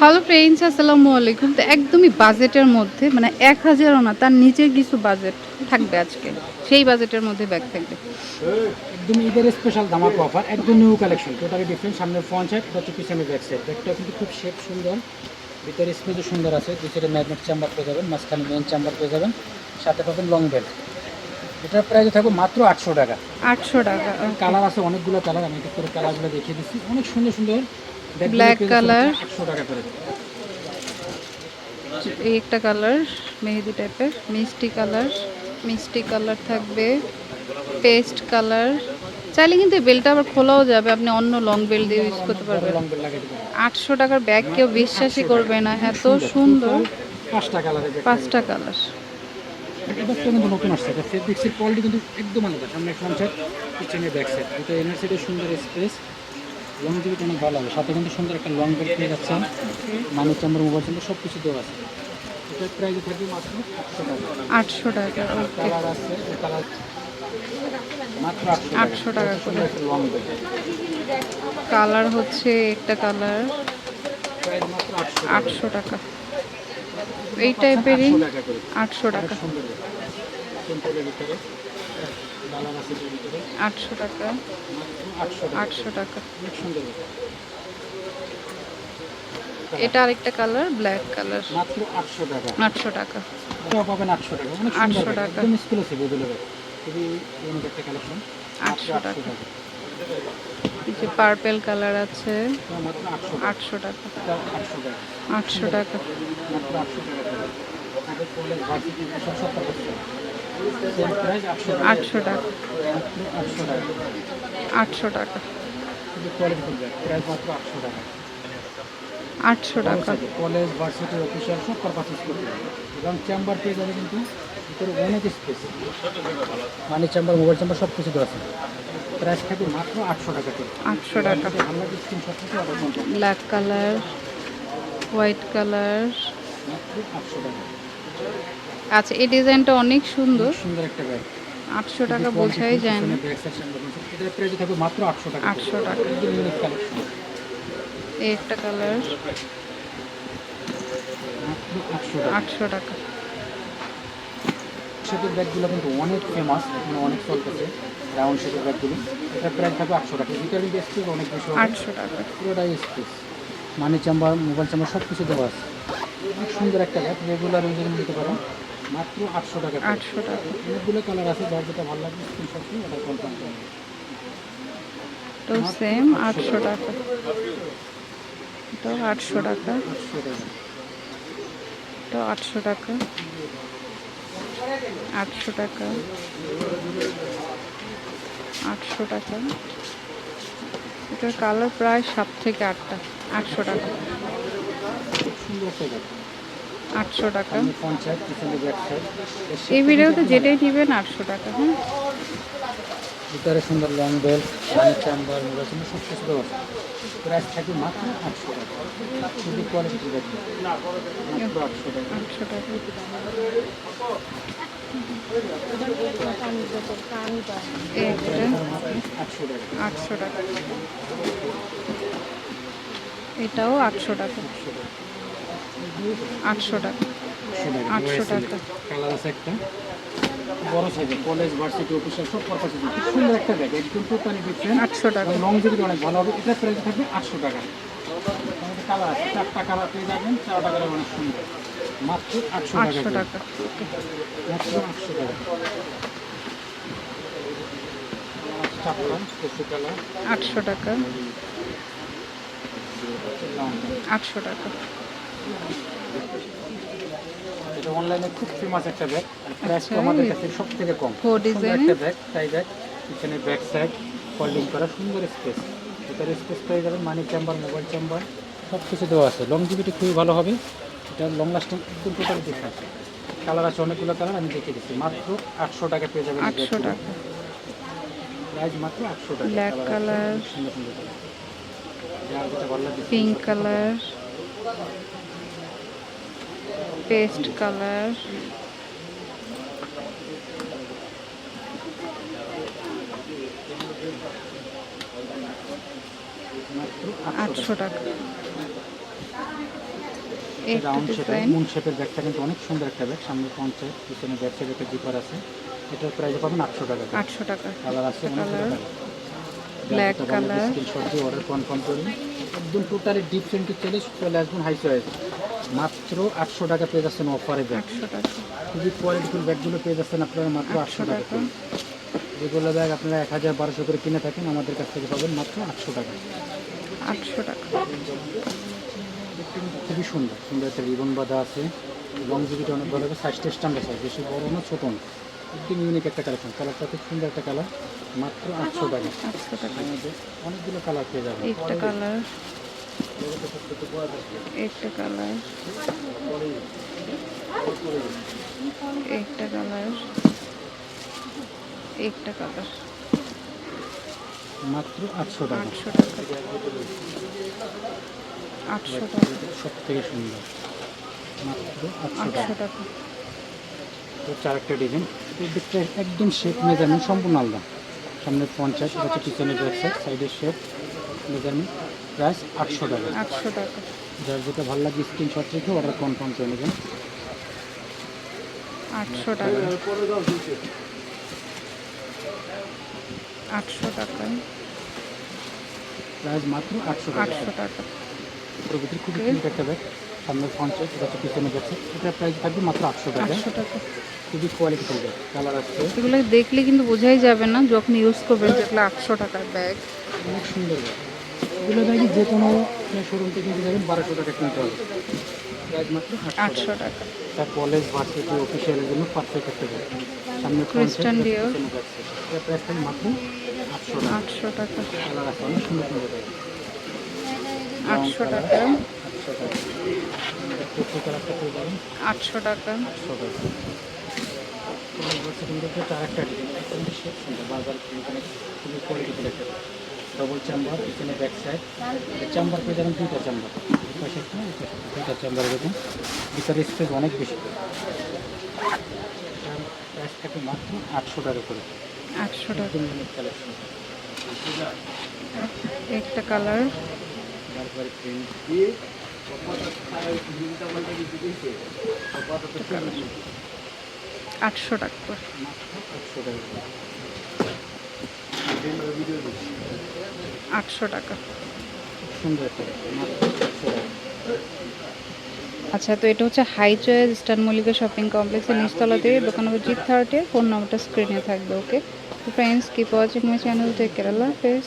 Hello friends আসসালামু আলাইকুম। তো একদমই বাজেটের মধ্যে মানে এক হাজারও না তার নিচের কিছু বাজেট থাকবে আজকে। সেই বাজেটের মধ্যে ব্যাগ থাকবে। একদম ঈদের স্পেশাল ধামাকা অফার একদম নিউ কালেকশন টোটালি ডিফারেন্ট সামনে ফ্রন্ট সাইড হচ্ছে পিছনে ব্যাক সাইড ব্যাগটা কিন্তু খুব শেপ সুন্দর ভিতরে স্পেসও সুন্দর আছে দুই ম্যাগনেট চেম্বার পেয়ে যাবেন মাঝখানে মেন চেম্বার পেয়ে যাবেন সাথে পাবেন লং বেল্ট এটার প্রাইস থাকবে মাত্র আটশো টাকা। আটশো টাকা কালার আছে অনেকগুলো কালার আমি একটা করে কালারগুলো দেখিয়ে দিচ্ছি। অনেক সুন্দর সুন্দর টাকা করে। এই একটা কালার মেহেদি টাইপের মিষ্টি কালার মিষ্টি কালার থাকবে পেস্ট কালার। চাইলে কিন্তু বেলটা আবার খোলাও যাবে আপনি অন্য লং বেল দিয়ে ইউজ করতে পারবেন। আটশো টাকার ব্যাগ কেউ বিশ্বাসই করবে না এত সুন্দর। পাঁচটা পাঁচটা কালার। ব্যাগটা কিন্তু নতুন আসছে ফেব্রিক্সের কোয়ালিটি কিন্তু একদম আলাদা সামনে ফ্রন্ট সাইড পিছনে ব্যাক সাইড দুটো এনার সাইডে সুন্দর স্পেস লং জিবিটা অনেক ভালো হবে সাথে কিন্তু সুন্দর একটা লং বেল্ট পেয়ে যাচ্ছেন মানি চাম্বার মোবাইল চাম্বার সব কিছু দেওয়া আছে। এটার প্রাইস থাকবে মাত্র আটশো টাকা। কালার আছে কালার মাত্র আটশো টাকা। করে। লং কালার হচ্ছে একটা কালার। আটশো টাকা। এই টাইপেরই আটশো টাকা আটশো টাকা অনেক আটশো টাকা আটশো আটশো অনেক এটা আরেকটা কালার, ব্ল্যাক কালার মাত্র আটশো টাকা আটশো টাকা এটাও পাবেন আটশো টাকা অনেক 800 টাকা। একদম এক্সক্লুসিভ এগুলো খুবই ইউনিক একটা কালেকশন 800 টাকা। যে পার্পেল কালার আছে আটশো টাকা। আটশো টাকা। আটশো টাকা। আটশো টাকা। আটশো টাকা। আটশো টাকা। আটশো আটশো আটশো আটশো আটশো কলেজ ভার্সিটি অফিসিয়াল সব পারপাসেস করতে এবং চেম্বার পেয়ে যাবে কিন্তু ভিতরে অনেক space money chamber mobile chamber সব কিছু দেওয়া আছে। প্রাইস থাকবে মাত্র আটশো টাকা করে। আটশো টাকা। ভালো লাগে স্ক্রিনশট থেকে অর্ডার করতে ব্ল্যাক কালার হোয়াইট কালার মাত্র আটশো টাকা। আচ্ছা এই ডিজাইনটা অনেক সুন্দর। সুন্দর একটা ব্যাগ আটশো টাকা বোঝাই যায় না। আটশো টাকা 800 টাকা। এই একটা কালার। আটশো টাকা। শেপের ব্যাগগুলো কিন্তু অনেক ফেমাস এখানে অনেক চলতেছে রাউন্ড শেপের ব্যাগগুলো। এটার প্রাইস থাকবে আটশো টাকা। ভিতরে স্পেস অনেক বেশি আটশো টাকা। পুরোটাই space money chamber mobile chamber সব কিছু দেওয়া আছে। অনেক সুন্দর একটা ব্যাগ রেগুলার ইউজের নিতে পারো। মাত্র আটশো টাকা আটশো টাকা। অনেকগুলো কালার আছে যার যেটা ভালো লাগবে স্ক্রিনশট দিয়ে ওটা কনফার্ম করবে তো সেম আটশো টাকা। তো আটশো টাকা। তো আটশো টাকা। আটশো টাকা। আটশো টাকা। এটার কালার প্রায় সাত থেকে আটটা। আটশো টাকা। আটশো টাকা। এই ভিডিওতে যেটাই নেবেন আটশো টাকা হ্যাঁ? ভিতরে সুন্দর long belt money chamber mobile সব কিছু আছে প্রাইস থাকবে মাত্র আটশো টাকা। কোয়ালিটি মাত্র টাকা। আটশো টাকা। আটশো টাকা। আটশো টাকা। এটাও আটশো টাকা। আটশো টাকা। আটশো টাকা। কালার আছে একটা। বড় সাইজে কলেজ ভার্সিটি অফিসিয়াল সব পারপাসে খুব সুন্দর একটা ব্যাগ একদম টোটালি ডিফারেন্ট আটশো টাকা। লং জিবিটি অনেক ভালো হবে। এটা প্রাইস থাকবে আটশো টাকা। কালার আছে চারটা কালার পেয়ে যাবেন চারটা কালার অনেক সুন্দর। মাত্র আটশো টাকা আটশো টাকা। ওকে মাত্র আটশো টাকা। আটশো টাকা। আটশো টাকা। অনলাইনে খুব ফেমাস একটা ব্যাগ প্রাইসটা আমাদের কাছে সব থেকে কম একটা ব্যাগ টাই ব্যাগ এখানে ব্যাক সাইড ফোল্ডিং করা সুন্দর স্পেস ভিতরে স্পেস পেয়ে যাবেন মানি চেম্বার মোবাইল চেম্বার সব কিছু দেওয়া আছে। লং জিবিটি খুবই ভালো হবে। এটা লং লাস্টিং একদম টোটাল ডিফারেন্ট কালার আছে অনেকগুলো কালার আমি দেখিয়ে দিচ্ছি। মাত্র আটশো টাকা পেয়ে যাবেন আটশো টাকা। প্রাইস মাত্র আটশো টাকা। আছে, color। সুন্দর সুন্দর। কালার যার যেটা ভালো লাগে পিঙ্ক কালার পেস্ট কালার আটশো টাকা। একটা রাউন্ড শেপের মুন শেপের ব্যাগটা কিন্তু অনেক সুন্দর একটা ব্যাগ। সামনে পঞ্চায়েত পিছনে ব্যাগ সাইডে একটা জিপার আছে। এটার প্রাইস পাবেন আটশো টাকা। আটশো টাকা। কালার আছে কালার। স্ক্রিনশট দিয়ে অর্ডার কনফার্ম করুন একদম টোটালি ডিফারেন্ট চলে চলে আসবেন হাই চয়েস মাত্র আটশো টাকা পেয়ে যাচ্ছেন অফারে ব্যাগ খুবই কোয়ালিটিফুল ব্যাগগুলো পেয়ে যাচ্ছেন আপনারা মাত্র আটশো টাকা যেগুলো ব্যাগ আপনারা এক হাজার বারোশো করে কিনে থাকেন আমাদের কাছ থেকে পাবেন মাত্র আটশো টাকা। আটশো টাকা। খুবই সুন্দর সুন্দর একটা রিবন বাঁধা আছে। লং জিবিটা অনেক ভালো হবে সাইজটা স্ট্যান্ডার্ড সাইজ বেশি বড় না ছোটো না। একদম ইউনিক একটা কালেকশন কালারটা খুব সুন্দর একটা কালার মাত্র আটশো টাকা। আটশো টাকা। অনেকগুলো কালার পেয়ে যাবেন। একটা কালার একটা কালার। একটা কালার। একটা কালার। মাত্র আটশো টাকা। আটশো টাকা। আটশো টাকা। সব থেকে সুন্দর। মাত্র আটশো টাকা। তো চার একটা ডিজাইন। দিকটা একদম শেপ মেজারমেন্ট সম্পূর্ণ আলাদা। সামনে পঞ্চাশ পিছনে ব্যাক সাইড সাইডের শেপ মেজারমেন্ট প্রাইস আটশো টাকা। আটশো টাকা। যার যেটা ভালো লাগে স্ক্রিনশট রেখে অর্ডার কনফার্ম করে নেবেন। আটশো টাকা। আটশো টাকা। প্রাইস মাত্র আটশো টাকা। আটশো টাকা। প্রকৃতির খুবই কিউট একটা ব্যাগ সামনে পঞ্চাশ এটা পিছনে সাইড এটার প্রাইস থাকবে মাত্র আটশো টাকা। আটশো টাকা। খুবই কোয়ালিটিফুল ব্যাগ কালার আছে এগুলো দেখলে কিন্তু বোঝাই যাবে না যখন ইউজ করবেন যেগুলো আটশো টাকার ব্যাগ অনেক সুন্দর ব্যাগ এগুলো ব্যাগে যে কোনো শোরুম থেকে কিনতে যাবেন বারোশো টাকা কিনতে হবে। প্রাইস মাত্র আটশো টাকা। তার কলেজ ভার্সিটি অফিসিয়ালের জন্য পারফেক্ট একটা ব্যাগ সামনে। এটা প্রাইস মাত্র আটশো টাকা। আটশো টাকা। কালার আছে অনেক সুন্দর সুন্দর ব্যাগ আটশো টাকা। আটশো টাকা। আটশো টাকা। আটশো একটা কোয়ালিটি একটা। ডবল চাম্বার এখানে ব্যাক সাইড চাম্বার পেয়ে যাবেন দুইটা চাম্বার পাশে। দুইটা চাম্বার এরকম ভিতরে স্পেস অনেক বেশি। প্রাইস থাকে মাত্র আটশো টাকা করে। আটশো টাকা। কালেকশন একটা কালার বারবার প্রিন্ট আটশো টাকা মাত্র আটশো টাকা আটশো টাকা। আচ্ছা তো এটা হচ্ছে high choice Eastern Mallika shopping কমপ্লেক্সের নিচতলাতে দোকান নম্বর জি থার্টে, ফোন নম্বরটা স্ক্রিনে থাকবে, ওকে? তো friends keep watching my channel থেকে কেরালা হাফেজ।